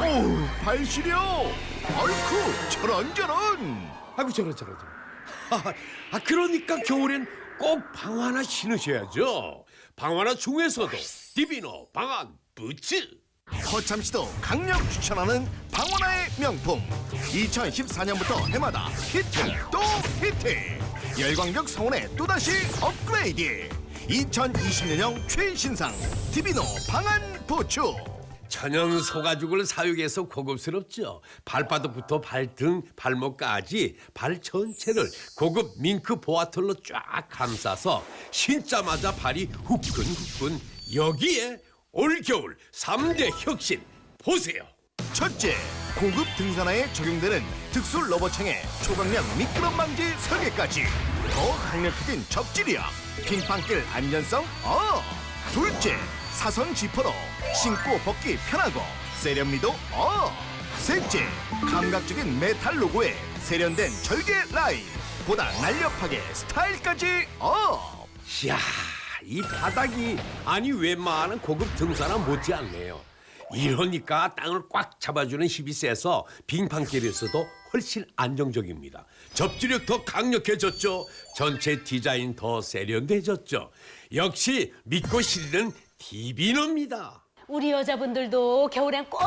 오, 발 시려. 아이쿠, 저런 저런. 아이고 저런 저런 저런. 아, 아 그러니까 겨울엔 꼭 방어 하나 신으셔야죠. 방어 하나 중에서도 디비노 방안 부츠. 허참 씨도 강력 추천하는 방원아의 명품. 2014년부터 해마다 히트 또 히트. 열광적 성원에 또다시 업그레이드. 2020년형 최신상 디비노 방안 부츠. 천연 소가죽을 사육해서 고급스럽죠. 발바닥부터 발등, 발목까지 발 전체를 고급 밍크 보아털로 쫙 감싸서 신자마자 발이 후끈후끈 여기에 올겨울 삼대 혁신 보세요. 첫째, 고급 등산화에 적용되는 특수 러버창에 초강력 미끄럼 방지 설계까지 더 강력해진 접지력, 빙판길 안전성 어. 둘째, 사선 지퍼로 신고 벗기 편하고 세련미도 어. 셋째, 감각적인 메탈 로고에 세련된 절개 라인 보다 날렵하게 스타일까지 어. 이야, 이 바닥이 아니 웬만한 고급 등산화 못지않네요. 이러니까 땅을 꽉 잡아주는 힘이 세서 빙판길에서도 훨씬 안정적입니다. 접지력 더 강력해졌죠. 전체 디자인 더 세련돼졌죠. 역시 믿고 실리는 디비노입니다. 우리 여자분들도 겨울엔 꼭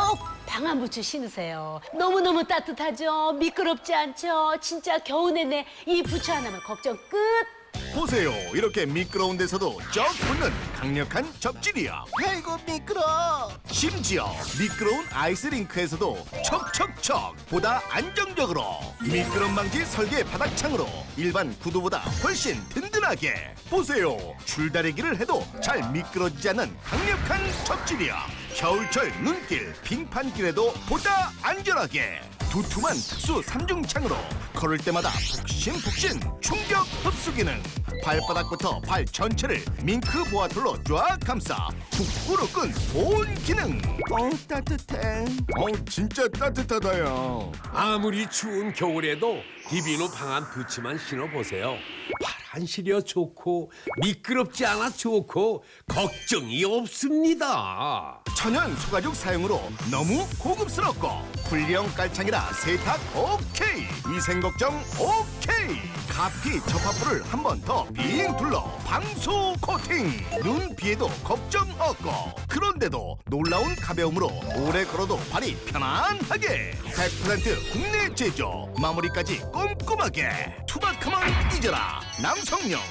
방한 부츠 신으세요. 너무너무 따뜻하죠? 미끄럽지 않죠? 진짜 겨우 내내 이 부츠 하나면 걱정 끝! 보세요. 이렇게 미끄러운 데서도 쩍 붙는 강력한 접지력. 아이고 미끄러. 심지어 미끄러운 아이스링크에서도 척척척 보다 안정적으로 미끄럼 방지 설계 바닥창으로 일반 구두보다 훨씬 든든하게. 보세요. 줄다리기를 해도 잘 미끄러지지 않는 강력한 접지력. 겨울철 눈길, 빙판길에도 보다 안전하게. 두툼한 특수 삼중창으로 걸을 때마다 푹신푹신 충격 흡수 기능 발바닥부터 발 전체를 밍크 보아톨로 쫙 감싸 북구로 끈 보온 기능 어 따뜻해 어 진짜 따뜻하다요 아무리 추운 겨울에도 디비노 방안 부츠만 신어보세요. 발안 시려 좋고 미끄럽지 않아 좋고 걱정이 없습니다. 천연 소가죽 사용으로 너무 고급스럽고 불량 깔창이라 세탁 오케이. 위생 걱정 오케이. 가피 접합부를 한 번 더 빙 둘러 방수 코팅. 눈 비에도 걱정 없고. 그런데도 놀라운 가벼움으로 오래 걸어도 발이 편안하게. 100% 국내 제조. 마무리까지 꼼꼼하게. 투박하면 잊어라. 남성용.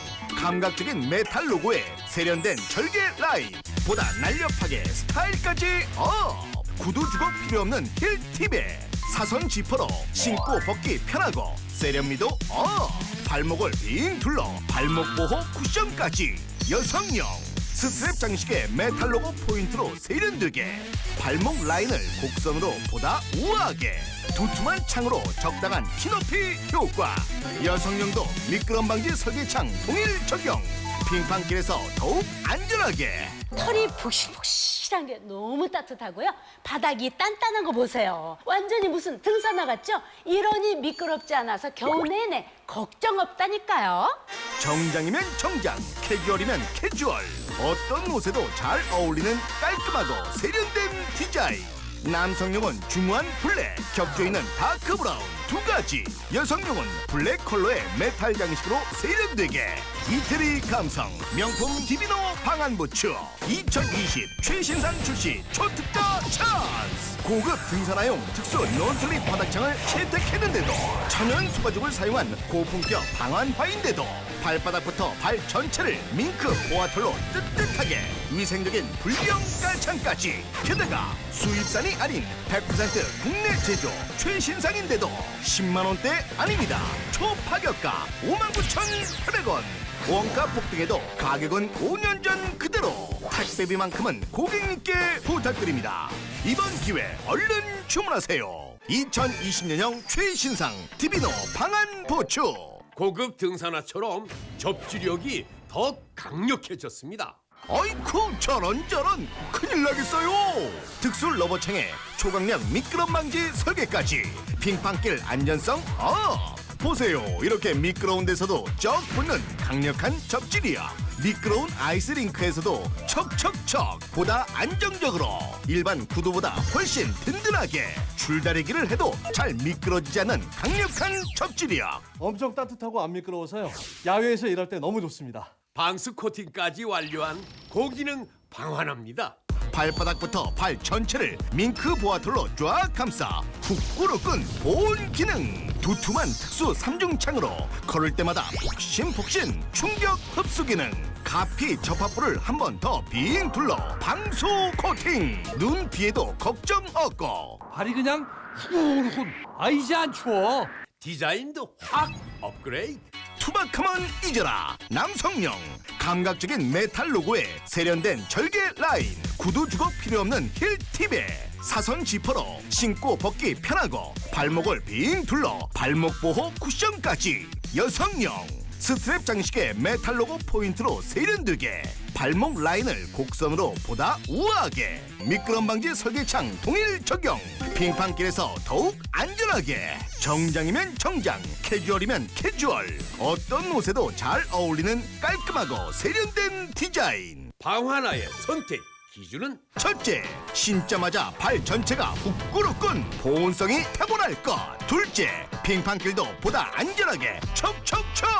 감각적인 메탈 로고에 세련된 절개 라인. 보다 날렵하게 스타일까지 업 구두 주걱 필요 없는 힐팁에 사선 지퍼로 신고 벗기 편하고 세련미도 업 발목을 빙 둘러 발목 보호 쿠션까지 여성용. 스트랩 장식에 메탈 로고 포인트로 세련되게 발목 라인을 곡선으로 보다 우아하게 두툼한 창으로 적당한 키 높이 효과. 여성용도 미끄럼 방지 설계창 동일 적용. 빙판길에서 더욱 안전하게. 털이 푹신푹 신한 게 너무 따뜻하고요. 바닥이 단단한 거 보세요. 완전히 무슨 등산화 같죠? 이러니 미끄럽지 않아서 겨우 내내 걱정 없다니까요. 정장이면 정장, 캐주얼이면 캐주얼. 어떤 옷에도 잘 어울리는 깔끔하고 세련된 디자인. 남성용은 중후한 블랙, 격조 있는 다크 브라운 두 가지. 여성용은 블랙 컬러의 메탈 장식으로 세련되게. 이태리 감성 명품 디비노 방안 부츠 2020 최신상 출시 초특가 찬스. 고급 등산화용 특수 논슬립 바닥창을 채택했는데도 천연 소가죽을 사용한 고품격 방안화인데도 발바닥부터 발 전체를 밍크 보아털로 뜨뜻하게. 위생적인 불경 깔창까지. 게다가 수입산이 아닌 100% 국내 제조 최신상인데도 10만 원대 아닙니다. 초파격가 59,800원. 원가 폭등에도 가격은 5년 전 그대로. 택배비만큼은 고객님께 부탁드립니다. 이번 기회 얼른 주문하세요. 2020년형 최신상 디비노 방안 보충 고급 등산화처럼 접지력이 더 강력해졌습니다. 아이쿠 저런 저런. 큰일 나겠어요. 특수 러버창에 초강력 미끄럼 방지 설계까지. 빙판길 안전성 어 보세요. 이렇게 미끄러운 데서도 쩍 붙는 강력한 접지력 미끄러운 아이스링크에서도 척척척 보다 안정적으로. 일반 구두보다 훨씬 든든하게 줄다리기를 해도 잘 미끄러지지 않는 강력한 접지력 엄청 따뜻하고 안 미끄러워서요. 야외에서 일할 때 너무 좋습니다. 방수 코팅까지 완료한 고기능 방환합니다. 발바닥부터 발 전체를 밍크 보아톨로 쫙 감싸 훅구로 끈 보온 기능 두툼한 특수 삼중창으로 걸을 때마다 폭신폭신 충격 흡수 기능 가피 접합부를 한 번 더 빙 둘러 방수 코팅 눈 비에도 걱정 없고 발이 그냥 후훈훈. 아 이제 안 추워. 디자인도 확 업그레이드. 투박하면 잊어라. 남성용. 감각적인 메탈 로고에 세련된 절개 라인. 구두 주걱 필요 없는 힐 팁에 사선 지퍼로 신고 벗기 편하고 발목을 빙 둘러 발목 보호 쿠션까지. 여성용 스트랩 장식에 메탈 로고 포인트로 세련되게. 발목 라인을 곡선으로 보다 우아하게. 미끄럼 방지 설계창 동일 적용. 빙판길에서 더욱 안전하게. 정장이면 정장 캐주얼이면 캐주얼. 어떤 옷에도 잘 어울리는 깔끔하고 세련된 디자인. 방환화의 선택. 기준은? 첫째, 신자마자 발 전체가 후꾸르끈. 보온성이 탁월할 것. 둘째, 빙판길도 보다 안전하게. 척척척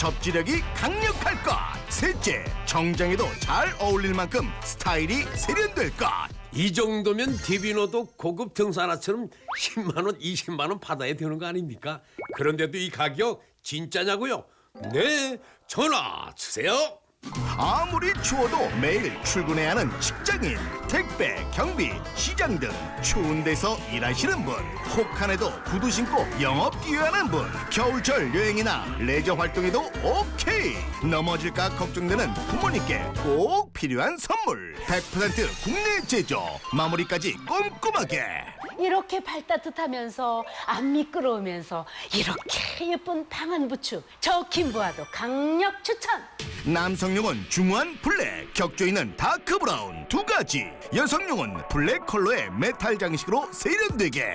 접지력이 강력할 것. 셋째, 정장에도 잘 어울릴 만큼 스타일이 세련될 것. 이 정도면 디비노도 고급 등산화처럼 10만 원, 20만 원 받아야 되는 거 아닙니까? 그런데도 이 가격 진짜냐고요? 네, 전화 주세요. 아무리 추워도 매일 출근해야 하는 직장인, 택배, 경비, 시장 등 추운 데서 일하시는 분, 혹한에도 구두 신고 영업 기여하는 분, 겨울철 여행이나 레저 활동에도 오케이. 넘어질까 걱정되는 부모님께 꼭 필요한 선물. 100% 국내 제조, 마무리까지 꼼꼼하게. 이렇게 발 따뜻하면서 안 미끄러우면서 이렇게 예쁜 방한 부츠 저 김부아도 강력 추천. 남성용은 중후한 블랙, 격조 있는 다크 브라운 두 가지. 여성용은 블랙 컬러의 메탈 장식으로 세련되게.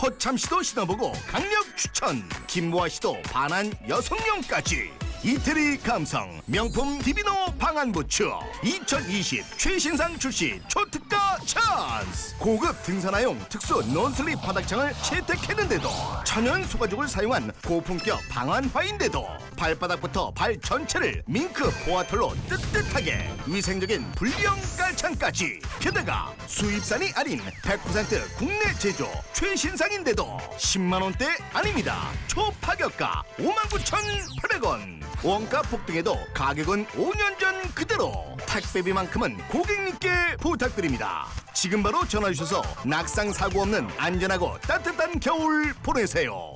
허참 씨도 신어보고 강력 추천. 김보아 씨도 반한 여성용까지. 이태리 감성 명품 디비노 방한 부츠 2020 최신상 출시 초특가 찬스. 고급 등산화용 특수 논슬립 바닥창을 채택했는데도 천연 소가죽을 사용한 고품격 방한화인데도 발바닥부터 발 전체를 밍크 보아털로 뜨뜻하게 위생적인 불량 깔창까지. 게다가 수입산이 아닌 100% 국내 제조 최신상인데도 10만 원대 아닙니다. 초파격가 59,800원. 원가 폭등에도 가격은 5년 전 그대로. 택배비만큼은 고객님께 부탁드립니다. 지금 바로 전화 주셔서 낙상 사고 없는 안전하고 따뜻한 겨울 보내세요